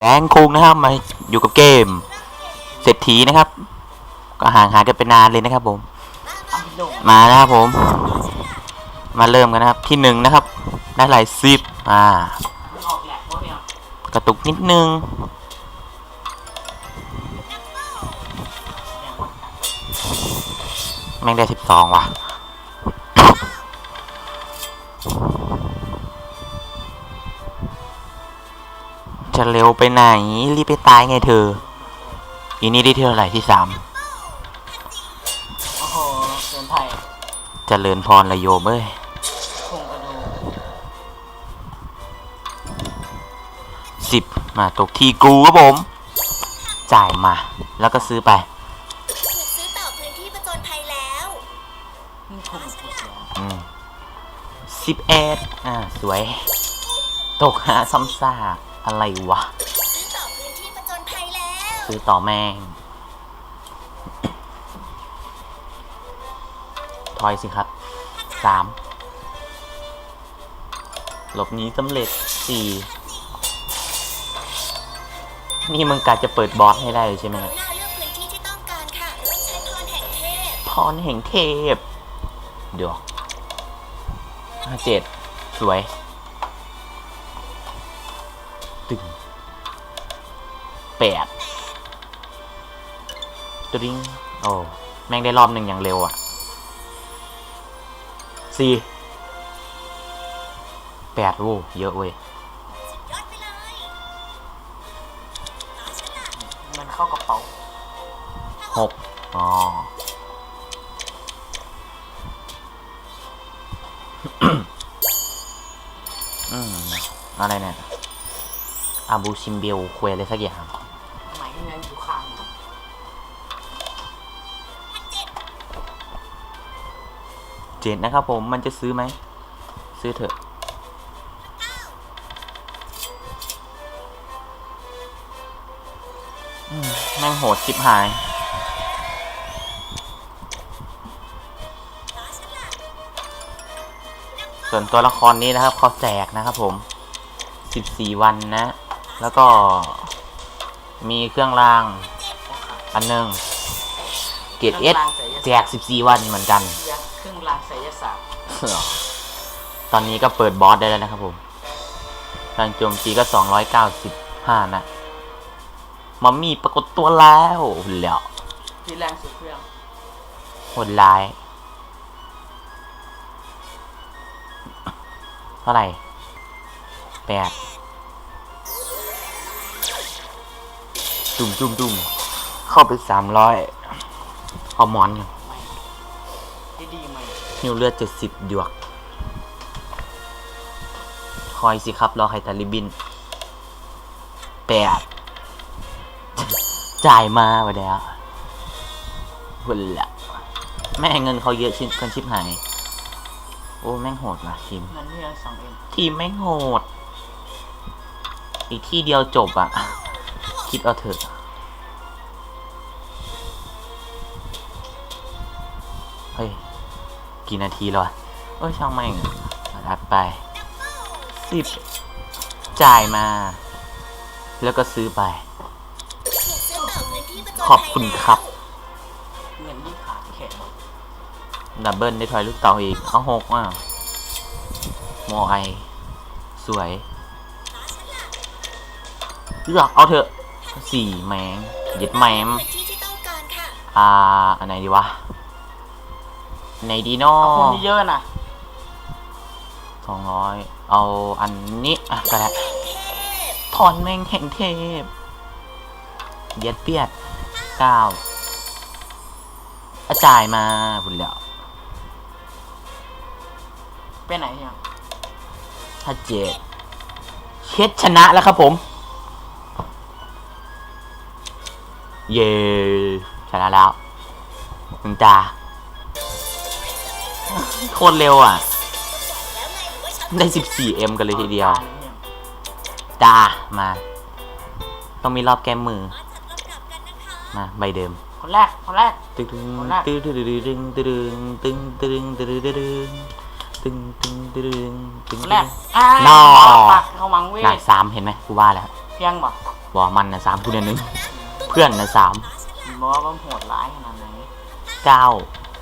แบงคุงนะครับมาอยู่กับเกมเศรษฐีนะครับ ก็ห่างหายกันไปนานเลยนะครับผม มานะครับผม มาเริ่มกันนะครับที่หนึ่งนะครับได้หลายสิบอ่ากระตุกนิดนึงแม่งได้สิบสองว่ะ จะเร็วไปไหน รีบไปตายไงเธอ อีนี่ได้เท่าไหร่ที่สามโอ้โหเกินไทยเจริญพรละโยมเอ้ยคงกระดูกสิบมาตกที่กูครับผม จ่ายมา แล้วก็ซื้อไป ถูกซื้อต่อพื้นที่ประจนภัยแล้ว นี่คงสุดแล้วอืมสิบเอ็ดอ่า สวย ตกหาซ้ำซาก อะไรวะ ซื้อต่อพื้นที่ประจนภัยแล้วซื้อต่อแม่งทอยสิครับสามหลบหนีสำเร็จสี่นี่มึงกะจะเปิดบอสให้ได้เลยใช่ไหมกเนี่ยรุณาเลือกพื้นที่ที่ต้องการค่ะเริ่มใช้พรแห่งเทพพรแห่งเทพ เดี๋ยวห้าเจ็ดสวย แปดตริงโอ้แม่งได้รอบหนึ่งอย่างเร็วอะสี่แปดโว้เยอะเว้ยสุดยอดไปเลยตาฉันล่ะมันเข้ากระเป๋าหกอ๋ออืมอะไรเนี่ยอาบูชิมเบลควยอะไรสักอย่าง เจ็ดนะครับผมมันจะซื้อไหม ซื้อเถอะอืมแม่งโหดชิบหาย ส่วนตัวละครนี้นะครับเขาแจกนะครับผม 14 วันนะ แล้วก็มีเครื่องราง อันหนึ่งเกรดเอสแจก 14 วันเหมือนกัน เครื่องรางไสยศาสตร์ตอนนี้ก็เปิดบอสได้แล้วนะครับผมพลังโจมตีก็ 295 นะ มัมมี่ปรากฏตัวแล้วแล้วที่แรงสุดเครื่องโหดร้าย เท่าไหร่แปดจุ่มจุ่มจุ่มเข้าไปสามร้อยเอาหมอนกันที่ดี ไหมหิวเลือดเจ็ดสิบหยวก คอยสิครับรอไฮตาลิบินแปดจ่ายมาวะเดียวหุ่นละแม่งเงินเขาเยอะชิ้นกันชิบหาย โอ้แม่งโหดว่ะทีมเงินที่ยังสองเอ็มทีมแม่งโหด อีกที่เดียวจบอะคิดเอาเถอะเฮ้ย กี่นาทีแล้วอะเอ้ยช่างแม่งอัดไปสิบจ่ายมา แล้วก็ซื้อไปถูกซื้อต่อพื้นที่ประจนภัยขอบคุณครับเงินยิ่งขาดแข็งดับเบิลได้ถอยลูกเต๋าอีก เอาหกอะโมไอ สวยเลือกเอาเถอะสี่แมงเย็ดแมมพื้นที่ที่ต้องการค่ะอ่า อันไหนดีวะอัน ไหนดีเนาะเอาคนเยอะๆนะสองร้อยเอาอันนี้อะก็ได้เทพถอนแมงแห่งเทพ เย็ดเปียดเก้าอาจ่ายมาพุ่นแล้วไปไหนยังถ้าเจ็ดเช็ดชนะแล้วครับผม เย้ชนะแล้วหนึ่งตา โคตรเร็วอะ ได้ 14M กันเลยทีเดียวจ้ามา ต้องมีรอบแกมมือ มาใบเดิม คนแรก คนแรก ตึงตึงตึงตึงตึงตึงตึงตึงตึงตึงตึงตึงตึงตึงตึงตึ้รกอ้าวนองตึ้วังตึ้ยหนักสามงตึ้ไหมกูว่าแล้วยังตึ้บอมันนะสงตึ้เนี่ยหนึ่งเพื่อนนะสามบอกว่ามันโหดร้ายขนาดไหนเก้า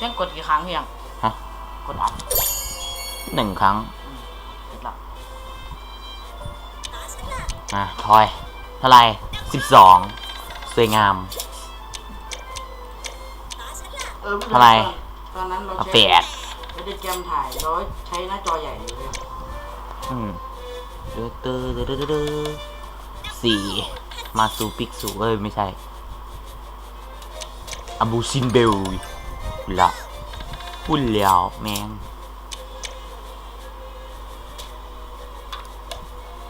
เพียงกดกี่ครั้งเพียงฮะ กดอัพหนึ่งครั้ง เสร็จละอะทอย เท่าไหร่สิบสองสวยงาม เออเท่าไหร่ ตอนนั้นเราเอาใช้แปดไม่ได้แกมถ่ายเราใช้หน้าจอใหญ่เลยอืมเดือดเดือดเดือดเดือดสี่มาซูปิกซูเอ้ย ไม่ใช่อาบูซินเบล ละพูดแล้วแมง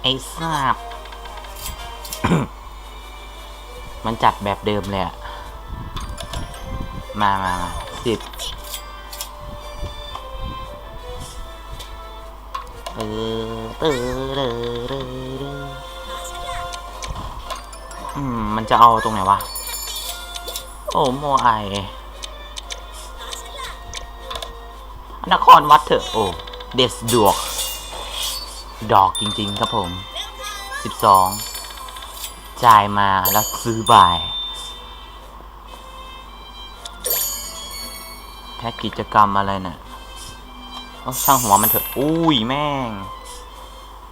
ไอ้ทราบ มันจัดแบบเดิมเลยอะมามามาสิบเออเออเออเออเอออืม มันจะเอาตรงไหนวะ โอ้โมไอ นครวัดเถอะ โอ้เดสดวก ดอกจริง ๆ ครับผมสิบสองจ่ายมาแล้วซื้อบ่าย แพ็กกิจกรรมอะไรเนี่ยโอ้ช่างหัวมันเถอะ อุ้ยแม่ง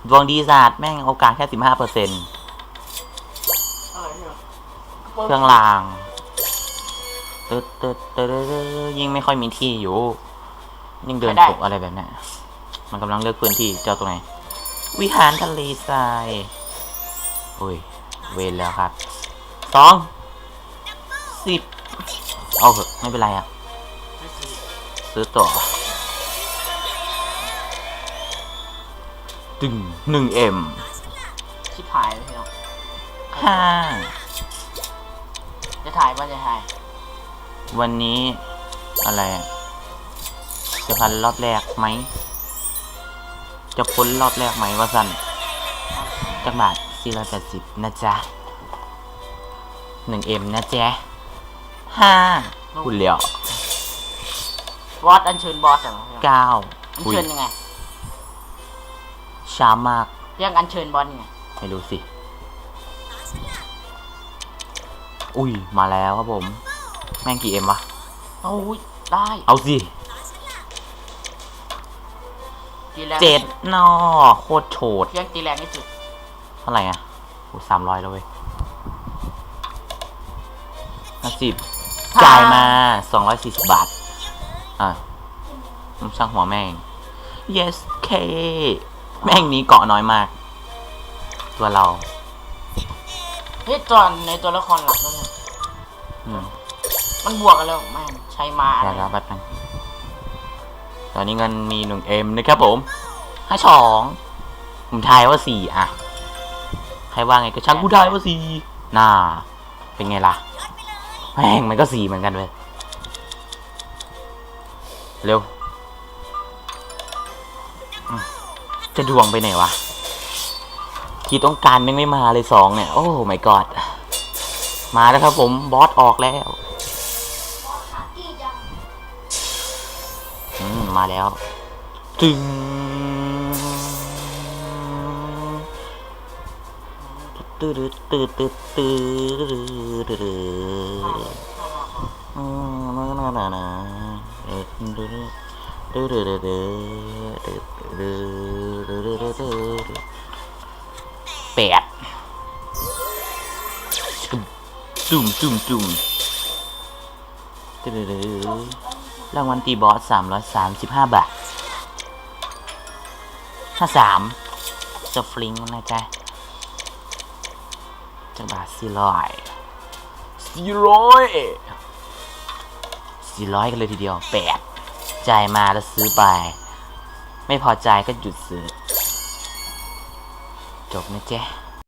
ดวงดีศาสตร์แม่งโอกาสแค่สิบห้าเปอร์เซ็นต์อะไรเนี่ยเครื่องรางตึ๊ดตึ๊ดตึ๊ดตึ๊ดตึ๊ดยิ่งไม่ค่อยมีที่อยู่ ยิ่งเดินตกอะไรแบบเนี้ยมันกำลังเลือกพื้นที่เจ้าตรงไหน วิหารทะเลทรายโอ้ย เวรแล้วครับสองสิบเอาเถอะไม่เป็นไรอะไม่ซื้อซื้อต่อตึงหนึ่งเอ็มชิบหายเลยเพียงห้าจะถ่ายป่ะจะถ่าย วันนี้อะไรอะ จะพันรอบแรกไหม จะพ้นรอบแรกไหมว่าสันจักบาทสี่ร้อยแปดสิบนะจ๊ะหนึ่งเอ็มนะจ๊ะห้าคุณเหลียวบอสอัญเชิญบอสเหรอเพียงเก้าอัญอุ้ยเชิญยังไง ช้ามากเพียงอัญเชิญบอสยังไงไม่รู้สิ อุ้ย มาแล้วครับผม แม่งกี่เอ็มวะ โอ้ย ได้ เอาสิ ตีแรงเจ็ดนอโคตรโฉดเพียงตีแรงที่สุดเท่าไหร่อะโอ้สามร้อยแล้วเว้ยห้าสิบจ่ายมาสองร้อยสี่สิบบาท อะมึงช่างหัวแม่ง yes k แม่งนี้เกาะน้อยมาก ตัวเราเฮ้ยตอนในตัวละครหลักก็เลยอืมมันบวกกันแล้วแม่งใช้มาอะเดี๋ยวไรรอแป๊บนึงต อนนี้เงินมีหนึ่งเอ็มนะครับผมห้าสองผมทายว่าสี่อะ ใครว่าไงก็ช่างกูทายว่าสี่น่า เป็นไงล่ะ แม่งมันก็สี่เหมือนกันเว้ยเร็วอืมจะดวงไปไหนวะ ที่ต้องการยังไม่มาเลยสองเนี่ย โอ้ my god มาแล้วครับผม บอสออกแล้ว มาแล้วตึงตื้อตื้อตื้อตื้อตื้อตื้อตื้ออืมน่าน่าน่าน่าเออตื้อตื้อตื้อตื้อตื้อตื้อตื้อตื้อตื้อตื้อแปดจุ่มจุ่มจุ่มตื้อตื้อ รางวัลตีบอสสามร้อยสามสิบห้าบาทห้าสามสฟลิงนะจ๊ะจังบาทสี่ร้อยสี่ร้อยสี่ร้อยกันเลยทีเดียวแปดจ่ายมาแล้วซื้อไป ไม่พอใจก็หยุดซื้อ จบนะเจ๊